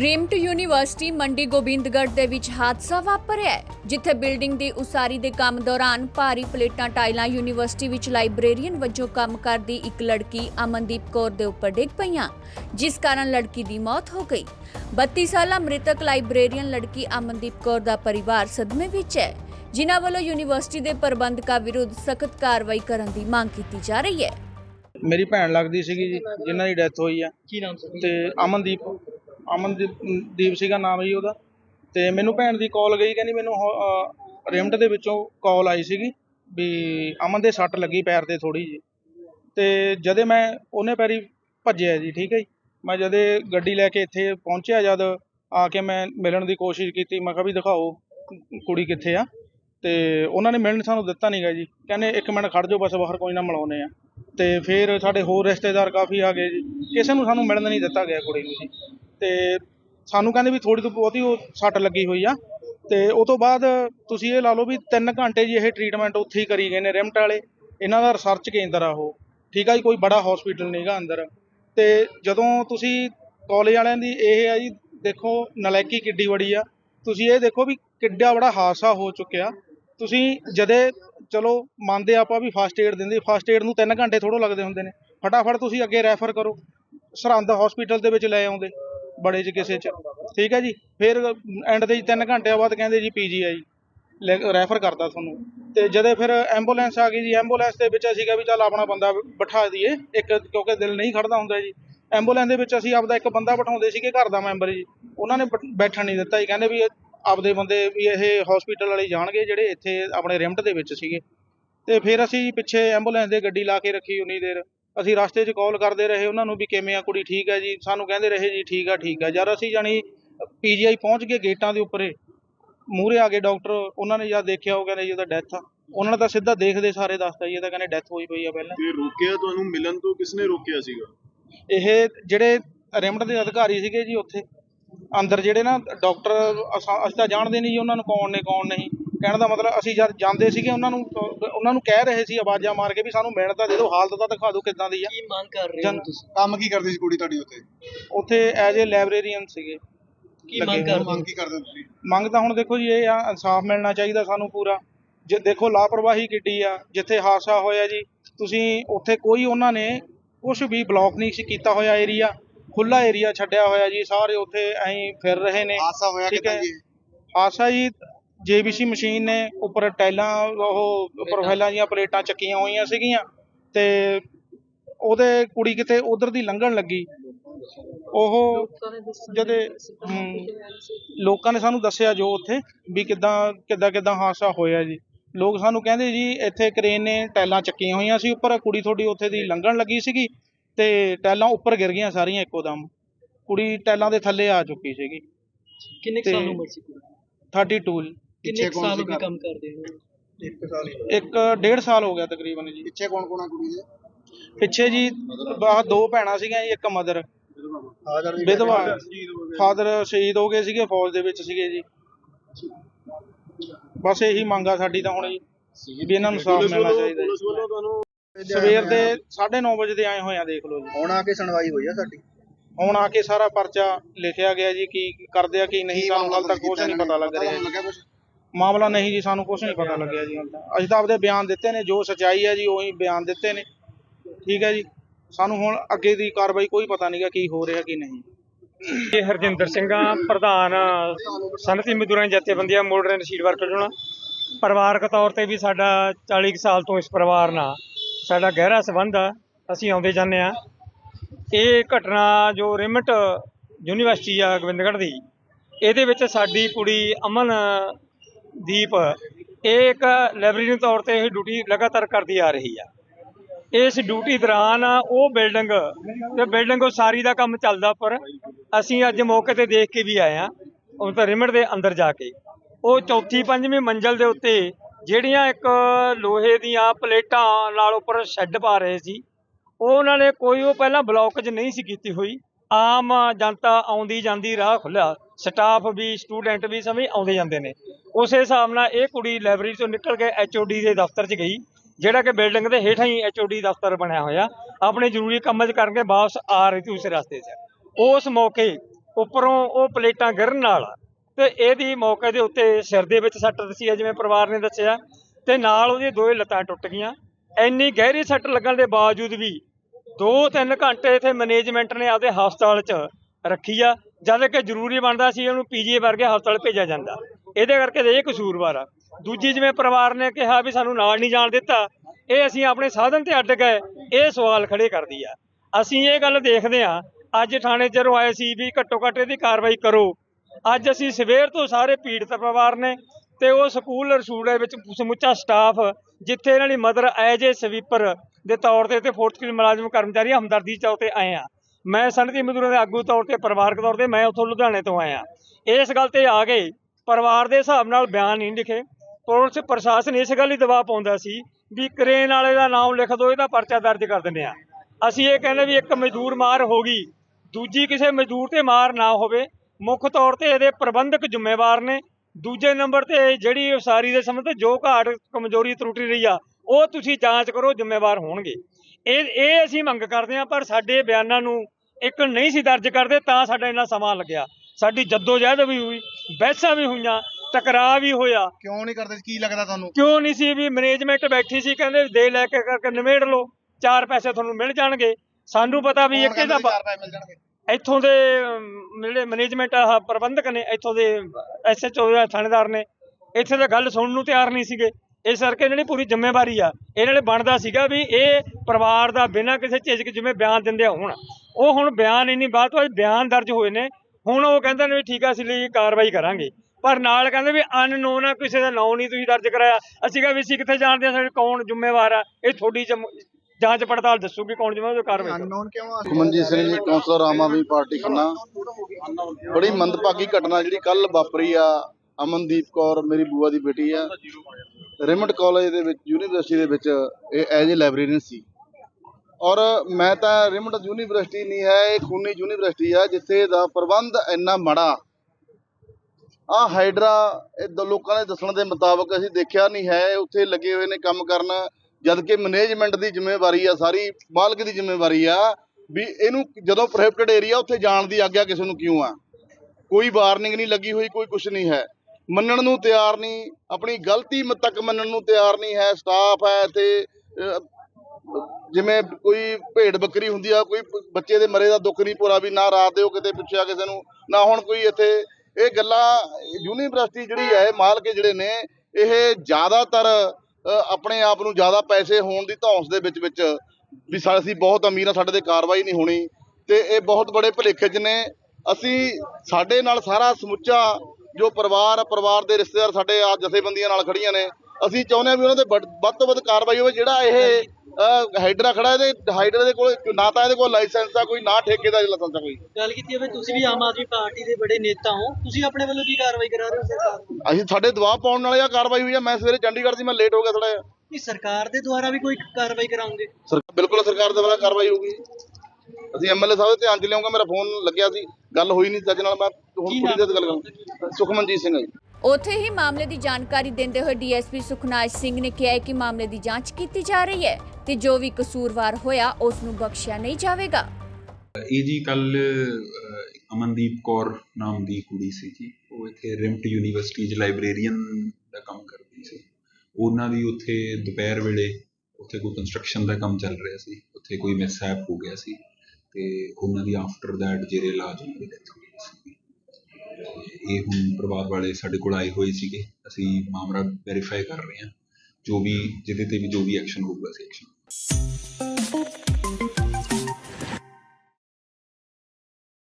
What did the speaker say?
RIMT university Mandi Gobindgarh ਦੇ ਵਿੱਚ ਹਾਦਸਾ ਵਾਪਰਿਆ ਹੈ, ਜਿੱਥੇ ਬਿਲਡਿੰਗ ਦੀ ਉਸਾਰੀ ਦੇ ਕੰਮ ਦੌਰਾਨ ਭਾਰੀ ਪਲੇਟਾਂ ਟਾਈਲਾਂ ਯੂਨੀਵਰਸਿਟੀ ਵਿੱਚ ਲਾਇਬ੍ਰੇਰੀਅਨ ਵਜੋਂ ਕੰਮ ਕਰਦੀ ਇੱਕ ਲੜਕੀ ਅਮਨਦੀਪ ਕੌਰ ਦੇ ਉੱਪਰ ਡਿੱਗ ਪਈਆਂ ਜਿਸ ਕਾਰਨ ਲੜਕੀ ਦੀ ਮੌਤ ਹੋ ਗਈ। 32 ਸਾਲਾ ਮ੍ਰਿਤਕ ਲਾਇਬ੍ਰੇਰੀਅਨ ਲੜਕੀ ਅਮਨਦੀਪ ਕੌਰ ਦਾ ਪਰਿਵਾਰ ਸਦਮੇ ਵਿੱਚ ਹੈ ਜਿਨ੍ਹਾਂ ਵੱਲੋਂ ਯੂਨੀਵਰਸਿਟੀ ਦੇ ਪ੍ਰਬੰਧਕਾਂ ਵਿਰੁੱਧ ਸਖਤ ਕਾਰਵਾਈ ਕਰਨ ਦੀ ਮੰਗ ਕੀਤੀ ਜਾ ਰਹੀ ਹੈ। ਮੇਰੀ ਭੈਣ ਲੱਗਦੀ ਸੀਗੀ ਜੀ ਜਿਨ੍ਹਾਂ ਦੀ ਡੈਥ ਹੋਈ ਆ। ਕੀ ਨਾਮ ਸੀ? ਤੇ ਅਮਨਦੀਪ ਅਮਨਦੀਪ, ਦੀਪ ਸੀਗਾ ਨਾਮ ਜੀ ਉਹਦਾ। ਤੇ ਮੈਨੂੰ ਭੈਣ ਦੀ ਕਾਲ ਗਈ, ਕਹਿੰਦੀ ਮੈਨੂੰ ਰਿਮਟ ਦੇ ਵਿੱਚੋਂ ਕਾਲ ਆਈ ਸੀਗੀ ਵੀ ਅਮਨ ਦੇ ਸੱਟ ਲੱਗੀ ਪੈਰ ਤੇ ਥੋੜੀ ਜੀ ਤੇ ਜਦੇ ਮੈਂ ਉਹਨੇ ਪੈਰੀ ਭੱਜਿਆ ਜੀ, ਠੀਕ ਹੈ ਜੀ। ਮੈਂ ਜਦੇ ਗੱਡੀ ਲੈ ਕੇ ਇੱਥੇ ਪਹੁੰਚਿਆ ਜਦ ਆ ਕੇ ਮੈਂ ਮਿਲਣ ਦੀ ਕੋਸ਼ਿਸ਼ ਕੀਤੀ, ਮੈਂ ਕਿਹਾ ਵੀ ਦਿਖਾਓ ਕੁੜੀ ਕਿੱਥੇ ਆ। ਤੇ ਉਹਨਾਂ ਨੇ ਮਿਲਣ ਸਾਨੂੰ ਦਿੱਤਾ ਨਹੀਂਗਾ ਜੀ। ਕਹਿੰਦੇ ਇੱਕ ਮਿੰਟ ਖੜ ਜਾਓ, ਬਸ ਬਾਹਰ ਕੋਈ ਨਾ ਮਿਲਾਉਨੇ ਆ। ਤੇ ਫਿਰ ਸਾਡੇ ਹੋਰ ਰਿਸ਼ਤੇਦਾਰ ਕਾਫੀ ਆ ਗਏ ਜੀ। ਕਿਸੇ ਨੂੰ ਸਾਨੂੰ ਮਿਲਣ ਨਹੀਂ ਦਿੱਤਾ ਗਿਆ ਕੁੜੀ ਨੂੰ ਜੀ। ਤੇ ਸਾਨੂੰ ਕਹਿੰਦੇ ਵੀ ਥੋੜੀ ਤੋਂ ਬਹੁਤੀ ਉਹ ਸੱਟ ਲੱਗੀ ਹੋਈ ਆ। ਤੇ ਉਹ ਤੋਂ ਬਾਅਦ ਤੁਸੀਂ ਇਹ ਲਾ ਲਓ ਵੀ 3 ਘੰਟੇ ਜੀ ਇਹ ਟ੍ਰੀਟਮੈਂਟ ਉੱਥੇ ਹੀ ਕਰੀ ਗਏ ਨੇ ਰਿਮਟ ਵਾਲੇ। ਇਹਨਾਂ ਦਾ ਰਿਸਰਚ ਕੇਂਦਰ ਆ ਉਹ। ਠੀਕ ਆ ਜੀ, ਕੋਈ ਬੜਾ ਹਸਪੀਟਲ ਨਹੀਂਗਾ ਅੰਦਰ। ਤੇ ਜਦੋਂ ਤੁਸੀਂ ਕਾਲਜ ਵਾਲਿਆਂ ਦੀ ਇਹ ਆ ਜੀ, ਦੇਖੋ ਨਲਾਇਕੀ ਕਿੱਡੀ ਬੜੀ ਆ। ਤੁਸੀਂ ਇਹ ਦੇਖੋ ਵੀ ਕਿੱਡਾ ਬੜਾ ਹਾਦਸਾ ਹੋ ਚੁੱਕਿਆ। ਤੁਸੀਂ ਜਦੇ ਚਲੋ ਮੰਨਦੇ ਆਪਾਂ ਵੀ ਫਸਟ ਏਡ ਦਿੰਦੇ ਫਸਟ ਏਡ ਨੂੰ 3 ਘੰਟੇ ਥੋੜ੍ਹਾ ਲੱਗਦੇ ਹੁੰਦੇ ਨੇ। ਫਟਾਫਟ ਤੁਸੀਂ ਅੱਗੇ ਰੈਫਰ ਕਰੋ। ਸਰਹੰਦ ਹਸਪੀਟਲ ਦੇ ਵਿੱਚ ਲੈ ਆਉਂਦੇ। ਬੜੇ ਚ ਕਿਸੇ ਚ। ਠੀਕ ਹੈ ਜੀ? ਫਿਰ ਐਂਡ ਦੇ 3 ਘੰਟਿਆਂ ਬਾਅਦ ਕਹਿੰਦੇ ਜੀ ਪੀਜੀਆਈ ਰੈਫਰ ਕਰਦਾ ਤੁਹਾਨੂੰ। ਤੇ ਜਦੇ ਫਿਰ ਐਂਬੂਲੈਂਸ ਆ ਗਈ ਜੀ ਐਂਬੂਲੈਂਸ ਦੇ ਵਿੱਚ ਅਸੀਂ ਕਿਹਾ ਵੀ ਚੱਲ ਆਪਣਾ ਬੰਦਾ ਬਿਠਾ ਦਈਏ। ਇੱਕ ਕਿਉਂਕਿ ਦਿਲ ਨਹੀਂ ਖੜਦਾ ਹੁੰਦਾ ਜੀ। ਐਂਬੂਲੈਂਸ ਦੇ ਵਿੱਚ ਅਸੀਂ ਆਪਦਾ ਇੱਕ ਬੰਦਾ ਬਿਠਾਉਂਦੇ ਸੀਗੇ, ਘਰ ਦਾ ਮੈਂਬਰ ਜੀ। ਉਹਨਾਂ ਨੇ ਬ- ਬੈਠਣ ਨਹੀਂ ਦਿੱਤਾ ਜੀ। ਕਹਿੰਦੇ ਵੀ ਆਪਦੇ ਬੰਦੇ ਵੀ ਇਹ ਹਸਪੀਟਲ ਵਾਲੇ ਜਾਣਗੇ ਜਿਹੜੇ ਇੱਥੇ ਆਪਣੇ ਰਿਮਟ ਦੇ ਵਿੱਚ ਸੀਗੇ। ਤੇ ਫਿਰ ਅਸੀਂ ਪਿੱਛੇ ਐਂਬੂਲੈਂਸ ਦੇ ਗੱਡੀ ਲਾ ਕੇ ਰੱਖੀ ਉਨੀ ਦੇਰ। ਅਸੀਂ ਰਸਤੇ 'ਚ ਕਾਲ ਕਰਦੇ ਰਹੇ ਉਹਨਾਂ ਨੂੰ ਵੀ ਕਿਵੇਂ ਆ ਕੁੜੀ ਠੀਕ ਹੈ ਜੀ। ਸਾਨੂੰ ਕਹਿੰਦੇ ਰਹੇ ਜੀ ਠੀਕ ਆ ਠੀਕ ਆ। ਜਦ ਅਸੀਂ ਜਾਣੀ ਪੀਜੀਆਈ ਪਹੁੰਚ ਗਏ ਗੇਟਾਂ ਦੇ ਉੱਪਰੇ ਮੂਹਰੇ ਆ ਗਏ ਡਾਕਟਰ ਉਹਨਾਂ ਨੇ ਜਦ ਦੇਖਿਆ ਉਹ ਕਹਿੰਦੇ ਜੀ ਉਹਦਾ ਡੈਥ ਆ। ਉਹਨਾਂ ਨੇ ਤਾਂ ਸਿੱਧਾ ਦੇਖਦੇ ਸਾਰੇ ਦੱਸਤਾ ਜੀ ਇਹ ਤਾਂ ਕਹਿੰਦੇ ਡੈਥ ਹੋਈ ਪਈ ਆ ਪਹਿਲਾਂ। ਤੇ ਰੋਕਿਆ ਤੁਹਾਨੂੰ ਮਿਲਣ ਤੋਂ ਕਿਸਨੇ ਰੋਕਿਆ ਸੀਗਾ? ਇਹ ਜਿਹੜੇ ਰਿਮਟ ਦੇ ਅਧਿਕਾਰੀ ਸੀਗੇ ਜੀ ਉੱਥੇ। ਅੰਦਰ ਜਿਹੜੇ ਨਾ ਡਾਕਟਰ ਅਸੀਂ ਤਾਂ ਜਾਣਦੇ ਨਹੀਂ ਜੀ ਉਹਨਾਂ ਨੂੰ ਕੌਣ ਨੇ ਕੌਣ ਨਹੀਂ। ਕਹਿਣ ਦਾ ਮਤਲਬ ਅਸੀਂ ਜਦ ਜਾਂਦੇ ਸੀਗੇ ਉਹਨਾਂ ਨੂੰ ਉਹਨਾਂ ਨੂੰ ਕਹਿ ਰਹੇ ਸੀ ਆਵਾਜ਼ਾਂ ਮਾਰ ਕੇ ਵੀ ਸਾਨੂੰ ਮਿਲਣ ਤਾਂ ਦੇ ਦਿਓ ਹਾਲਤ ਤਾਂ ਦਿਖਾ ਦਿਓ ਕਿੱਦਾਂ ਦੀ ਆ। ਕੀ ਮੰਗ ਕਰ ਰਹੇ ਹੋ ਜਨ- ਤੁਸੀਂ? ਕੰਮ ਕੀ ਕਰਦੀ ਸੀ ਕੁੜੀ ਤੁਹਾਡੀ ਉੱਥੇ? ਉੱਥੇ ਐਜ਼ ਏ ਲਾਇਬ੍ਰੇਰੀਅਨ ਸੀਗੇ। ਕੀ ਮੰਗ ਕਰ ਮੰਗ ਕੀ ਕਰਦੇ ਹੋ ਤੁਸੀਂ? ਮੰਗ ਤਾਂ ਹੁਣ ਦੇਖੋ ਜੀ ਇਹ ਆ ਇਨਸਾਫ ਮਿਲਣਾ ਚਾਹੀਦਾ ਸਾਨੂੰ ਪੂਰਾ। ਜੇ ਦੇਖੋ ਲਾਪਰਵਾਹੀ ਕਿੱਡੀ ਆ ਜਿੱਥੇ ਹਾਦਸਾ ਹੋਇਆ ਜੀ ਤੁਸੀਂ ਉੱਥੇ ਕੋਈ ਉਹਨਾਂ ਨੇ ਕੁਝ ਵੀ ਬਲੌਕ ਨਹੀਂ ਸੀ ਕੀਤਾ ਹੋਇਆ ਏਰੀਆ ਖੁੱਲਾ ਏਰੀਆ ਛੱਡਿਆ ਹੋਇਆ ਜੀ ਸਾਰੇ ਉੱਥੇ ਐਂ ਫਿਰ ਰਹੇ ਨੇ। ਹਾਦਸਾ ਹੋਇਆ ਠੀਕ ਕਿੱਦਾਂ ਹੈ। ਜੀ? ਹਾਦਸਾ ਜੀ ਜੇਬੀਸੀ ਮਸ਼ੀਨ ਨੇ ਉੱਪਰ ਟਾਈਲਾਂ ਉਹ ਪ੍ਰੋਫਾਈਲਾਂ ਦੀਆਂ ਪਲੇਟਾਂ ਚੱਕੀਆਂ ਹੋਈਆਂ ਸੀਗੀਆਂ ਤੇ ਉਹਦੇ ਕੁੜੀ ਕਿਤੇ ਉਧਰ ਦੀ ਲੰਘਣ ਲੱਗੀ। ਉਹ ਜਦੇ ਹਮ, ਲੋਕਾਂ ਨੇ ਸਾਨੂੰ ਦੱਸਿਆ ਜੋ ਉੱਥੇ ਵੀ ਕਿਦਾਂ ਕਿੱਦਾਂ ਕਿੱਦਾਂ ਹਾਦਸਾ ਹੋਇਆ ਜੀ। ਲੋਕ ਸਾਨੂੰ ਕਹਿੰਦੇ ਜੀ ਇੱਥੇ ਕਰੇਨ ਨੇ ਟਾਈਲਾਂ ਚੱਕੀਆਂ ਹੋਈਆਂ ਸੀ ਉੱਪਰ ਕੁੜੀ ਤੁਹਾਡੀ ਉੱਥੇ ਦੀ ਲੰਘਣ ਲੱਗੀ ਸੀਗੀ ਤੇ ਟਾਈਲਾਂ ਉੱਪਰ ਗਿਰ ਗਈਆਂ ਸਾਰੀਆਂ ਇੱਕੋ ਦਮ ਕੁੜੀ ਟਾਈਲਾਂ ਦੇ ਥੱਲੇ ਆ ਚੁੱਕੀ ਸੀਗੀ। ਕਿੰਨੇ ਕੁ ਤੇ- ਸਾਲ ਉਮਰ ਸੀ ਕੁੜੀ? ਦੀ? 32 ਕਿੰਨੇ ਕੁ ਸਾਲ ਹੋ ਗਏ? ਕੰਮ ਕਰਦੇ ਹੋ ਇੱਕ ਸਾਲ ਹੀ ਇੱਕ ਡੇਢ ਸਾਲ ਹੋ ਗਿਆ ਤਕਰੀਬਨ ਜੀ। ਪਿੱਛੇ ਕੌਣ ਕੌਣ ਆ ਕੁੜੀ ਦੇ? ਪਿੱਛੇ ਜੀ ਬਾਹ ਦੋ ਭੈਣਾਂ ਸੀਗੀਆਂ ਜੀ ਇੱਕ ਮਦਰ। ਵਿਧਵਾ। ਫਾਦਰ ਸ਼ਹੀਦ ਹੋ ਗਏ ਸੀਗੇ ਫੌਜ ਦੇ ਵਿੱਚ ਸੀਗੇ ਜੀ। ਬਸ ਇਹੀ ਮੰਗ ਆ ਸਾਡੀ ਤਾਂ ਹੁਣ ਜੀ ਵੀ ਇਹਨਾਂ ਨੂੰ ਸਾਫ਼ ਮਿਲਣਾ ਚਾਹੀਦਾ ਜੀ। ਸਵੇਰ ਦੇ 9:30 ਵਜੇ ਦੇ ਆਏ ਹੋਏ ਆ ਦੇਖ ਲਓ ਜੀ। ਹੁਣ ਆ ਕੇ ਸੁਣਵਾਈ ਹੋਈ ਆ ਸਾਡੀ। ਹੁਣ ਆ ਕੇ ਸਾਰਾ ਪਰਚਾ ਲਿਖਿਆ ਗਿਆ ਜੀ ਕੀ ਕਰਦੇ ਆ ਕੀ ਨਹੀਂ ਸਾਨੂੰ ਹਾਲ ਤੱਕ ਕੁਝ ਨਹੀਂ ਪਤਾ ਲੱਗ ਰਿਹਾ ਜੀ। ਕੁਛ? ਮਾਮਲਾ ਨਹੀਂ ਜੀ, ਸਾਨੂੰ ਕੁਝ ਨਹੀਂ ਪਤਾ ਲੱਗਿਆ ਜੀ। ਹਾਲ ਤੱਕ ਅਸੀਂ ਤਾਂ ਆਪਦੇ ਬਿਆਨ ਦਿੱਤੇ ਨੇ, ਜੋ ਸਚਾਈ ਹੈ ਜੀ, ਉਹੀ ਬਿਆਨ ਦਿੱਤੇ ਨੇ। ਠੀਕ ਹੈ ਜੀ। ਸਾਨੂੰ ਹੁਣ ਅੱਗੇ ਦੀ ਕਾਰਵਾਈ ਕੋਈ ਪਤਾ ਨਹੀਂਗਾ ਕੀ ਹੋ ਰਿਹਾ ਕੀ ਨਹੀਂ। ਇਹ ਹਰਜਿੰਦਰ ਸਿੰਘ ਪ੍ਰਧਾਨ ਸਨਅਤੀ ਮਜ਼ਦੂਰਾਂ ਦੀ ਜਥੇਬੰਦੀਆਂ ਮੋਡਰਨ ਸੀਡ ਵਰਕਰ ਜੁਣਾ ਪਰਿਵਾਰਕ ਤੌਰ ਤੇ ਵੀ ਸਾਡਾ 40 ਕੁ ਸਾਲ ਤੋਂ ਇਸ ਪਰਿਵਾਰ ਨਾਲ ਸਾਡਾ ਗਹਿਰਾ ਸੰਬੰਧ ਆ, ਅਸੀਂ ਆਉਂਦੇ ਜਾਂਦੇ ਆ ਇਹ ਘਟਨਾ ਜੋ ਰਿਮਟ ਯੂਨੀਵਰਸਿਟੀ ਆ, ਗੋਬਿੰਦਗੜ੍ਹ ਦੀ, ਇਹਦੇ ਵਿੱਚ ਸਾਡੀ ਕੁੜੀ ਅਮਨ ਦੀਪ, ਇਹ ਇੱਕ ਲਾਇਬ੍ਰੇਰੀ ਤੌਰ ਤੇ ਇਹ ਡਿਊਟੀ ਲਗਾਤਾਰ ਕਰਦੀ ਆ ਰਹੀ ਆ। ਇਸ ਡਿਊਟੀ ਦੌਰਾਨ ਉਹ ਬਿਲਡਿੰਗ ਤੇ ਬਿਲਡਿੰਗ ਉਸਾਰੀ ਦਾ ਕੰਮ ਚੱਲਦਾ, ਪਰ ਅਸੀਂ ਅੱਜ ਮੌਕੇ ਤੇ ਦੇਖ ਕੇ ਵੀ ਆਏ ਆ ਉਹ ਤਾਂ ਰਿਮਟ ਦੇ ਅੰਦਰ ਜਾ ਕੇ। ਉਹ ਚੌਥੀ ਪੰਜਵੀਂ ਮੰਜ਼ਲ ਦੇ ਉੱਤੇ ਜਿਹੜੀਆਂ ਇੱਕ ਲੋਹੇ ਦੀਆਂ ਪਲੇਟਾਂ ਨਾਲ ਉੱਪਰ ਸ਼ੈੱਡ ਪਾ ਰਹੇ ਸੀ, ਉਹ ਉਹਨਾਂ ਨੇ ਕੋਈ ਉਹ ਪਹਿਲਾਂ ਬਲੌਕ ਨਹੀਂ ਸੀ ਕੀਤੀ ਹੋਈ। ਆਮ ਜਨਤਾ ਆਉਂਦੀ ਜਾਂਦੀ ਰਾਹ ਖੁੱਲਿਆ ਸਟਾਫ ਵੀ ਸਟੂਡੈਂਟ ਵੀ ਸਮੇਂ ਆਉਂਦੇ ਜਾਂਦੇ ਨੇ। ਉਸੇ ਹਿਸਾਬ ਨਾਲ ਇਹ ਕੁੜੀ ਲਾਇਬ੍ਰੇਰੀ ਤੋਂ ਨਿਕਲ ਕੇ ਐਚਓਡੀ ਦੇ ਦਫ਼ਤਰ 'ਚ ਗਈ, ਜਿਹੜਾ ਕਿ ਬਿਲਡਿੰਗ ਦੇ ਹੇਠਾਂ ਹੀ ਐਚਓਡੀ ਦਫ਼ਤਰ ਬਣਿਆ ਹੋਇਆ। ਆਪਣੇ ਜ਼ਰੂਰੀ ਕੰਮ 'ਚ ਕਰਕੇ ਵਾਪਸ ਆ ਰਹੀ ਸੀ ਉਸ ਰਸਤੇ 'ਚ। ਉਸ ਮੌਕੇ ਉੱਪਰੋਂ ਉਹ ਪਲੇਟਾਂ ਗਿਰਨ ਨਾਲ ਤੇ ਇਹਦੀ ਮੌਕੇ ਦੇ ਉੱਤੇ ਸਿਰ ਦੇ ਵਿੱਚ ਸੱਟ ਦੱਸੀ ਹੈ, ਜਿਵੇਂ ਪਰਿਵਾਰ ਨੇ ਦੱਸਿਆ। ਤੇ ਨਾਲ ਉਹਦੀਆਂ ਦੋਏ ਲੱਤਾਂ ਟੁੱਟ ਗਈਆਂ। ਇੰਨੀ ਗਹਿਰੀ ਸੱਟ ਲੱਗਣ ਦੇ ਬਾਵਜੂਦ ਵੀ 2-3 ਘੰਟੇ ਇੱਥੇ ਮੈਨੇਜਮੈਂਟ ਨੇ ਆਪਦੇ ਹਸਪਤਾਲ 'ਚ ਰੱਖੀ ਆ, ਜਦ ਕਿ ਜ਼ਰੂਰੀ ਬਣਦਾ ਸੀ ਉਹਨੂੰ ਪੀਜੀਏ ਵਰਗੇ ਹਸਪਤਾਲ ਭੇਜਿਆ ਜਾਂਦਾ। ਇਹਦੇ ਕਰਕੇ ਇਹ ਕਸੂਰਵਾਰ ਆ। ਦੂਜੀ ਜਿਵੇਂ ਪਰਿਵਾਰ ਨੇ ਕਿਹਾ ਵੀ ਸਾਨੂੰ ਨਾਲ ਨਹੀਂ ਜਾਣ ਦਿੱਤਾ, ਇਹ ਅਸੀਂ ਆਪਣੇ ਸਾਧਨ ਤੇ ਅੱਡ ਗਏ, ਇਹ ਸਵਾਲ ਖੜੇ ਕਰਦੀ ਆ। ਅਸੀਂ ਇਹ ਗੱਲ ਦੇਖਦੇ ਆ, ਅੱਜ ਥਾਣੇ ਜਦੋਂ ਆਏ ਸੀ ਵੀ ਘੱਟੋ ਘੱਟ ਇਹਦੀ ਕਾਰਵਾਈ ਕਰੋ। ਅੱਜ ਅਸੀਂ ਸਵੇਰ ਤੋਂ ਸਾਰੇ ਪੀੜਤ ਪਰਿਵਾਰ ਨੇ ਤੇ ਉਹ ਸਕੂਲ ਰਸੂੜੇ ਵਿੱਚ ਸਮੁੱਚਾ ਸਟਾਫ ਜਿੱਥੇ ਇਹਨਾਂ ਦੀ ਮਦਰ ਐਜ ਏ ਸਵੀਪਰ ਦੇ ਤੌਰ ਤੇ ਤੇ ਫੋਰਥ ਕਲਾਸ ਮੁਲਾਜ਼ਮ ਕਰਮਚਾਰੀ ਹਮਦਰਦੀ ਚੌਕ ਤੇ ਆਏ ਆ। ਮੈਂ ਸਨਅਤੀ ਮਜ਼ਦੂਰਾਂ ਦੇ ਆਗੂ ਤੌਰ ਤੇ ਪਰਿਵਾਰਕ ਤੌਰ ਤੇ ਮੈਂ ਉੱਥੋਂ ਲੁਧਿਆਣੇ ਤੋਂ ਆਇਆ। ਇਸ ਗੱਲ ਤੇ ਆ ਗਏ ਪਰਿਵਾਰ ਦੇ ਹਿਸਾਬ ਨਾਲ ਬਿਆਨ ਨਹੀਂ ਲਿਖੇ। ਪੁਲਿਸ ਪ੍ਰਸ਼ਾਸਨ ਇਸ ਗੱਲ ਹੀ ਦਬਾਅ ਪਾਉਂਦਾ ਸੀ ਵੀ ਕਰੇਨ ਵਾਲੇ ਦਾ ਨਾਮ ਲਿਖ ਦਿਓ ਇਹਦਾ ਪਰਚਾ ਦਰਜ ਕਰ ਦਿੰਦੇ ਆ। ਅਸੀਂ ਇਹ ਕਹਿੰਦੇ ਵੀ ਇੱਕ ਮਜ਼ਦੂਰ ਮਾਰ ਹੋ ਗਈ, ਦੂਜੀ ਕਿਸੇ ਮਜ਼ਦੂਰ ਤੇ ਮਾਰ ਨਾ ਹੋਵੇ। ਮੁੱਖ ਤੌਰ ਤੇ ਇਹਦੇ ਪ੍ਰਬੰਧਕ ਜ਼ਿੰਮੇਵਾਰ ਨੇ। ਦੂਜੇ ਨੰਬਰ ਤੇ ਜਿਹੜੀ ਉਸਾਰੀ ਦੇ ਸੰਬੰਧ ਜੋ ਘਾਟ ਕਮਜ਼ੋਰੀ ਤਰੁੱਟੀ ਰਹੀ ਆ ਉਹ ਤੁਸੀਂ ਜਾਂਚ ਕਰੋ ਜ਼ਿੰਮੇਵਾਰ ਹੋਣਗੇ। ਇਹ ਇਹ ਅਸੀਂ ਮੰਗ ਕਰਦੇ ਹਾਂ ਪਰ ਸਾਡੇ ਬਿਆਨਾਂ ਨੂੰ ਇੱਕ ਨਹੀਂ ਸੀ ਦਰਜ ਕਰਦੇ ਤਾਂ ਸਾਡਾ ਇੰਨਾ ਸਮਾਂ ਲੱਗਿਆ। ਸਾਡੀ ਜਦੋਜਹਿਦ ਵੀ ਹੋਈ ਬਹਿਸਾਂ ਵੀ ਹੋਈਆਂ ਟਕਰਾਅ ਵੀ ਹੋਇਆ। ਕਿਉਂ ਨਹੀਂ ਕਰਦੇ? ਕੀ ਲੱਗਦਾ ਤੁਹਾਨੂੰ? ਕਿਉਂ ਨਹੀਂ ਸੀ ਵੀ ਮੈਨੇਜਮੈਂਟ ਬੈਠੀ ਸੀ ਕਹਿੰਦੇ ਦੇ ਲੈ ਕੇ ਕਰਕੇ ਨਿਮੇੜ ਲਓ ਚਾਰ ਪੈਸੇ ਤੁਹਾਨੂੰ ਮਿਲ ਜਾਣਗੇ। ਸਾਨੂੰ ਪਤਾ ਵੀ ਇੱਕ ਇਹਦਾ ਬ- ਮਿਲ ਜਾਣਗੇ। ਇੱਥੋਂ ਦੇ ਜਿਹੜੇ ਮੈਨੇਜਮੈਂਟ ਆ ਪ੍ਰਬੰਧਕ ਨੇ ਇੱਥੋਂ ਦੇ ਐਸਐਚਓ ਥਾਣੇਦਾਰ ਨੇ ਇੱਥੇ ਤਾਂ ਗੱਲ ਸੁਣਨ ਨੂੰ ਤਿਆਰ ਨਹੀਂ ਸੀਗੇ। ਇਸ ਕਰਕੇ ਇਹਨਾਂ ਦੀ ਪੂਰੀ ਜ਼ਿੰਮੇਵਾਰੀ ਆ। ਇਹਨਾਂ ਨੇ ਬਣਦਾ ਸੀਗਾ ਵੀ ਇਹ ਪਰਿਵਾਰ ਦਾ ਬਿਨਾਂ ਕਿਸੇ ਝਿਜਕ ਜਿਵੇਂ ਬਿਆਨ ਦਿੰਦੇ ਆ ਹੁਣ। ਉਹ ਹੁਣ ਬਿਆਨ ਹੀ ਨਹੀਂ ਬਾਅਦ ਤੋਂ ਬਿਆਨ ਦਰਜ ਹੋਏ ਨੇ। ਹੁਣ ਉਹ ਕਹਿੰਦੇ ਨੇ ਵੀ ਠੀਕ ਆ ਅਸੀਂ ਲਈ ਕਾਰਵਾਈ ਕਰਾਂਗੇ। ਪਰ ਨਾਲ ਕਹਿੰਦੇ ਵੀ ਅਨਨੋਨ ਆ ਕਿਸੇ ਦਾ ਨਾਂ ਨਹੀਂ ਤੁਸੀਂ ਦਰਜ ਕਰਾਇਆ। ਅਸੀਂ ਕਿਹਾ ਵੀ ਅਸੀਂ ਕਿੱਥੇ ਜਾਣਦੇ ਆ ਸਾਡੇ ਕੌਣ ਜ਼ਿੰਮੇਵਾਰ ਆ? ਇਹ ਤੁਹਾਡੀ ਜਮ- ਜਾਂਚ ਪੜਤਾਲ ਦੱਸੂਗੀ ਕੌਣ ਜ਼ਿੰਮੇਵਾਰ ਉਹ ਕਾਰਵਾਈ ਕਰੋ। ਅਨਨੋਨ ਕਿਉਂ ਆ? Manjit Singh ji councillor Aam Aadmi party Khanna. ਬੜੀ ਮੰਦਭਾਗੀ ਘਟਨਾ ਜਿਹੜੀ ਕੱਲ ਵਾਪਰੀ ਆ। ਅਮਨਦੀਪ ਕੌਰ ਮੇਰੀ ਬੂਆ ਦੀ ਬੇਟੀ ਆ। ਰਿਮਟ ਕਾਲਜ ਦੇ ਵਿੱਚ ਯੂਨੀਵਰਸਿਟੀ ਦੇ ਵਿੱਚ ਇਹ ਐਜ ਏ ਲਾਇਬ੍ਰੇਰੀਅਨ ਸੀ। ਔਰ ਮੈਂ ਤਾਂ ਰਿਮਟ ਯੂਨੀਵਰਸਿਟੀ ਨਹੀਂ ਹੈ, ਇਹ ਖੂਨੀ ਯੂਨੀਵਰਸਿਟੀ ਆ, ਜਿੱਥੇ ਦਾ ਪ੍ਰਬੰਧ ਇੰਨਾ ਮਾੜਾ। ਆ ਹਾਈਡਰਾ ਇਹ ਲੋਕਾਂ ਦੇ ਦੱਸਣ ਦੇ ਮੁਤਾਬਕ ਅਸੀਂ ਦੇਖਿਆ ਨਹੀਂ ਹੈ ਉੱਥੇ ਲੱਗੇ ਹੋਏ ਨੇ ਕੰਮ ਕਰਨ। ਜਦ ਕਿ ਮੈਨੇਜਮੈਂਟ ਦੀ ਜ਼ਿੰਮੇਵਾਰੀ ਆ, ਸਾਰੀ ਮਾਲਕ ਦੀ ਜ਼ਿੰਮੇਵਾਰੀ ਆ, ਵੀ ਇਹਨੂੰ ਜਦੋਂ ਪ੍ਰੋਹਿਬਿਟਡ ਏਰੀਆ ਉੱਥੇ ਜਾਣ ਦੀ ਆਗਿਆ ਕਿਸੇ ਨੂੰ ਕਿਉਂ ਆ? ਕੋਈ ਵਾਰਨਿੰਗ ਨਹੀਂ ਲੱਗੀ ਹੋਈ, ਕੋਈ ਕੁਝ ਨਹੀਂ ਹੈ। ਮੰਨਣ ਨੂੰ ਤਿਆਰ ਨਹੀਂ, ਆਪਣੀ ਗਲਤੀ ਤੱਕ ਮੰਨਣ ਨੂੰ ਤਿਆਰ ਨਹੀਂ ਹੈ ਸਟਾਫ ਹੈ ਇੱਥੇ ਜਿਵੇਂ ਕੋਈ ਭੇਡ ਬੱਕਰੀ ਹੁੰਦੀ ਆ, ਕੋਈ ਬੱਚੇ ਦੇ ਮਰੇ ਦਾ ਦੁੱਖ ਨਹੀਂ ਪੂਰਾ ਵੀ ਨਾ ਰਾਤ ਦੇ ਉਹ ਕਿਤੇ ਪੁੱਛਿਆ ਕਿਸੇ ਨੂੰ, ਨਾ ਹੁਣ ਕੋਈ ਇੱਥੇ, ਇਹ ਗੱਲਾਂ ਯੂਨੀਵਰਸਿਟੀ ਜਿਹੜੀ ਹੈ ਮਾਲਕ ਜਿਹੜੇ ਨੇ, ਇਹ ਜ਼ਿਆਦਾਤਰ ਆਪਣੇ ਆਪ ਨੂੰ ਜ਼ਿਆਦਾ ਪੈਸੇ ਹੋਣ ਦੀ ਧੌਂਸ ਦੇ ਵਿੱਚ ਵਿੱਚ ਵੀ ਅਸੀਂ ਬਹੁਤ ਅਮੀਰ ਆ, ਸਾਡੇ ਤੇ ਕਾਰਵਾਈ ਨਹੀਂ ਹੋਣੀ, ਤੇ ਇਹ ਬਹੁਤ ਬੜੇ ਭੁਲੇਖੇ 'ਚ ਨੇ, ਅਸੀਂ ਸਾਡੇ ਨਾਲ ਸਾਰਾ ਸਮੁੱਚਾ ਜੋ ਪਰਿਵਾਰ ਆ, ਪਰਿਵਾਰ ਦੇ ਰਿਸ਼ਤੇਦਾਰ ਸਾਡੇ ਆ ਜਥੇਬੰਦੀਆਂ ਨਾਲ ਖੜੀਆਂ ਨੇ ਅਸੀਂ ਚਾਹੁੰਦੇ ਹਾਂ ਵੀ ਉਹਨਾਂ ਤੇ ਵੱਧ ਤੋਂ ਵੱਧ ਕਾਰਵਾਈ ਹੋਵੇ ਜਿਹੜਾ ਇਹ ਹਾਈਡਰਾ ਖੜਾ ਇਹਦੇ ਹਾਈਡਰਾ ਦੇ ਕੋਲ ਨਾ ਤਾਂ ਇਹਦੇ ਕੋਲ ਲਾਇਸੈਂਸ ਆ ਕੋਈ ਨਾ ਠੇਕੇ ਦਾ ਲਾਇਸੈਂਸ ਆ ਕੋਈ। ਗੱਲ ਕੀਤੀ ਹੋਵੇ ਤੁਸੀਂ ਵੀ ਆਮ ਆਦਮੀ ਪਾਰਟੀ ਦੇ ਬੜੇ ਨੇਤਾ ਹੋ ਤੁਸੀਂ ਆਪਣੇ ਵੱਲੋਂ ਕੀ ਕਾਰਵਾਈ ਕਰਾ ਰਹੇ ਹੋ ਸਰਕਾਰ ਅਸੀਂ ਸਾਡੇ ਦਬਾਅ ਪਾਉਣ ਵਾਲੇ ਆ ਕਾਰਵਾਈ ਹੋਈ ਆ ਮੈਂ ਸਵੇਰੇ ਚੰਡੀਗੜ੍ਹ ਸੀ ਮੈਂ ਲੇਟ ਹੋ ਗਿਆ ਥੋੜਾ ਜਿਹਾ। ਸਰਕਾਰ ਦੇ ਦੁਆਰਾ ਵੀ ਕੋਈ ਕਾਰਵਾਈ ਕਰਾਉਂਗੇ? ਸਰ ਬਿਲਕੁਲ ਸਰਕਾਰ ਦੇ ਵੱਲੋਂ ਕਾਰਵਾਈ ਹੋਊਗੀ। ਅਸੀਂ ਐਮਐਲਏ ਸਾਹਿਬ ਦੇ ਧਿਆਨ ਚ ਲਿਆਉਂਗਾ ਮੇਰਾ ਫੋਨ ਲੱਗਿਆ ਸੀ ਗੱਲ ਹੋਈ ਨਹੀਂ ਚੱਜ ਨਾਲ ਮੈਂ ਹੁਣ ਕੀ ਥੋੜੀ ਦੇਰ ਤੇ ਗੱਲ? ਕਰਾਂ ਸੁਖਮਨਜੀਤ ਸਿੰਘ ਹੈ ਜੀ। ਉੱਥੇ ਹੀ ਮਾਮਲੇ ਦੀ ਜਾਣਕਾਰੀ ਦਿੰਦੇ ਹੋਏ ਡੀਐਸਪੀ ਸੁਖਨਾਜ ਸਿੰਘ ਨੇ ਕਿਹਾ ਕਿ ਮਾਮਲੇ ਦੀ ਜਾਂਚ ਕੀਤੀ ਜਾ ਰਹੀ ਹੈ ਤੇ ਜੋ ਵੀ ਕਸੂਰਵਾਰ ਹੋਇਆ ਉਸ ਨੂੰ ਬਖਸ਼ਿਆ ਨਹੀਂ ਜਾਵੇਗਾ। ਇਹ ਜੀ ਕੱਲ ਅਮਨਦੀਪ ਕੌਰ ਨਾਮ ਦੀ ਕੁੜੀ ਸੀ ਜੀ। ਉਹ ਇੱਥੇ ਰਿਮਟ ਯੂਨੀਵਰਸਿਟੀ 'ਚ ਲਾਇਬ੍ਰੇਰੀਅਨ ਦਾ ਕੰਮ ਕਰਦੀ ਸੀ। ਉਹਨਾਂ ਦੀ ਉੱਥੇ ਦੁਪਹਿਰ ਵੇਲੇ ਉੱਥੇ ਕੋਈ ਕੰਸਟਰਕਸ਼ਨ ਦਾ ਕੰਮ ਚੱਲ ਰਿਹਾ ਸੀ। ਉੱਥੇ ਕੋਈ ਮਿਸਹੈਪ ਹੋ ਗਿਆ ਸੀ। ਤੇ ਉਹਨਾਂ ਦੀ ਆਫਟਰ ਦੈਟ ਜਿਹੜੇ ਇਲਾਜ ਉਹਨਾਂ ਦੀ ਡੈਥ ਹੋ ਗਈ ਸੀ ਤੇ ਇਹ ਹੁਣ ਪਰਿਵਾਰ ਵਾਲੇ ਸਾਡੇ ਕੋਲ ਆਏ ਹੋਏ ਸੀਗੇ। ਅਸੀਂ ਮਾਮਲਾ ਵੈਰੀਫਾਈ ਕਰ ਰਹੇ ਹਾਂ। ਜੋ ਵੀ, ਜਿਹਦੇ ਤੇ ਵੀ ਜੋ ਵੀ ਐਕਸ਼ਨ ਹੋਊਗਾ, ਅਸੀਂ ਐਕਸ਼ਨ